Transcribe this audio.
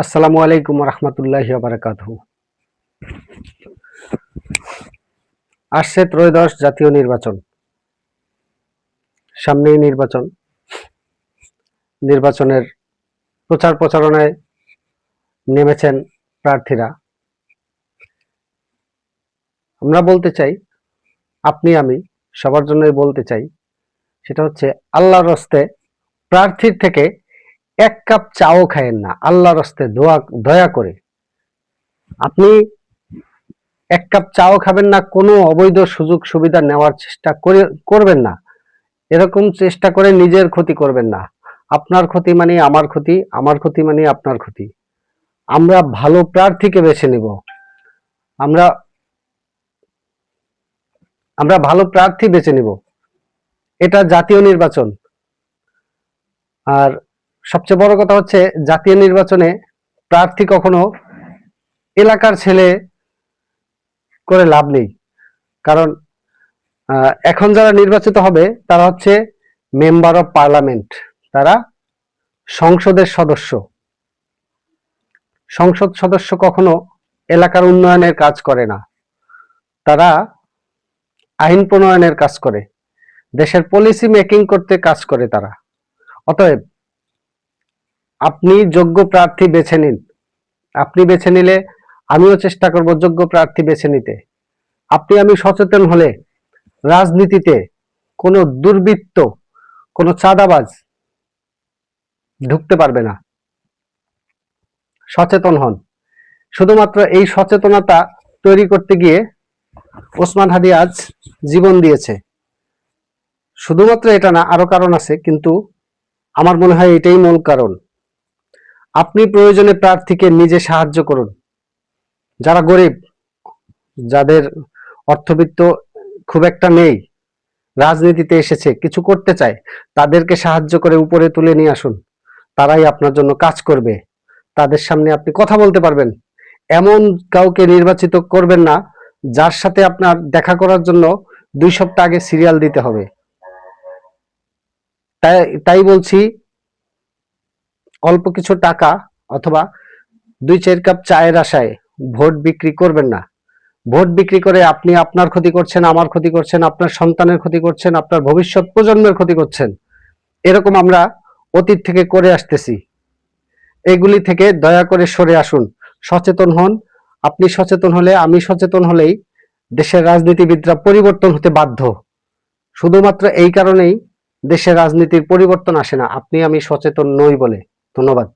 আসসালামু আলাইকুম রহমতুল্লাহ বারাকাত আসছে ত্রয়োদশ জাতীয় নির্বাচন। সামনেই নির্বাচন। নির্বাচনের প্রচার প্রচারণায় নেমেছেন প্রার্থীরা। আমরা বলতে চাই, আপনি, আমি সবার জন্যই বলতে চাই, সেটা হচ্ছে আল্লাহর রস্তে প্রার্থীর থেকে এক কাপ চাও খায়েন না, আল্লাহর রস্তে দোয়া, দয়া করে। আপনি এক কাপ চাও খাবেন না, কোনো অবৈধ সুযোগ সুবিধা নেওয়ার চেষ্টা করে, করবেন না। এরকম চেষ্টা করে নিজের ক্ষতি করবেন না। আপনার ক্ষতি মানে আমার ক্ষতি আমার ক্ষতি মানে আপনার ক্ষতি। আমরা ভালো প্রার্থীকে বেছে নিব। আমরা আমরা ভালো প্রার্থী বেছে নিব। এটা জাতীয় নির্বাচন। আর সবচেয়ে বড় কথা হচ্ছে জাতীয় নির্বাচনে প্রার্থী কখনো এলাকার ছেলে করে লাভ নেই। কারণ এখন যারা নির্বাচিত হবে, তারা হচ্ছে মেম্বার অফ পার্লামেন্ট। তারা সংসদের সদস্য। সংসদ সদস্য কখনো এলাকার উন্নয়নের কাজ করে না। তারা আইন প্রণয়নের কাজ করে। দেশের পলিসি মেকিং করতে কাজ করে তারা। অতএব আপনি যোগ্য প্রার্থী বেছে নিন। আপনি বেছে নিলে আমিও চেষ্টা করব যোগ্য প্রার্থী বেছে নিতে। আপনি আমি সচেতন হলে রাজনীতিতে কোনো দুর্বৃত্ত, কোনো চাঁদাবাজ ঢুকতে পারবে না। সচেতন হন। শুধুমাত্র এই সচেতনতা তৈরি করতে গিয়ে ওসমান হাদি আজ জীবন দিয়েছে। শুধুমাত্র এটা না, আরও কারণ আছে, কিন্তু আমার মনে হয় এটাই মূল কারণ। আপনি প্রয়োজনে প্রার্থীকে নিজে সাহায্য করুন। যারা গরিব, যাদের অর্থবিত্ত খুব একটা নেই, রাজনীতিতে এসেছে, কিছু করতে চায়, তাদেরকে সাহায্য করে উপরে তুলে নিয়ে আসুন। তারাই আপনার জন্য কাজ করবে। তাদের সামনে আপনি কথা বলতে পারবেন। এমন কাউকে নির্বাচিত করবেন না, যার সাথে আপনার দেখা করার জন্য দুই সপ্তাহ আগে সিরিয়াল দিতে হবে। তাই তাই বলছি অল্প কিছু টাকা অথবা দুই চার কাপ চায়ের আশায় ভোট বিক্রি করবেন না। ভোট বিক্রি করে আপনি আপনার ক্ষতি করছেন, আমার ক্ষতি করছেন, আপনার সন্তানের ক্ষতি করছেন, আপনার ভবিষ্যৎ প্রজন্মের ক্ষতি করছেন। এরকম আমরা অতীত থেকে করে আসতেছি। এগুলি থেকে দয়া করে সরে আসুন। সচেতন হন। আপনি সচেতন হলে, আমি সচেতন হলেই দেশের রাজনীতিবিদরা পরিবর্তন হতে বাধ্য। শুধুমাত্র এই কারণেই দেশের রাজনীতির পরিবর্তন আসে না। আপনি, আমি সচেতন নই বলে। ধন্যবাদ।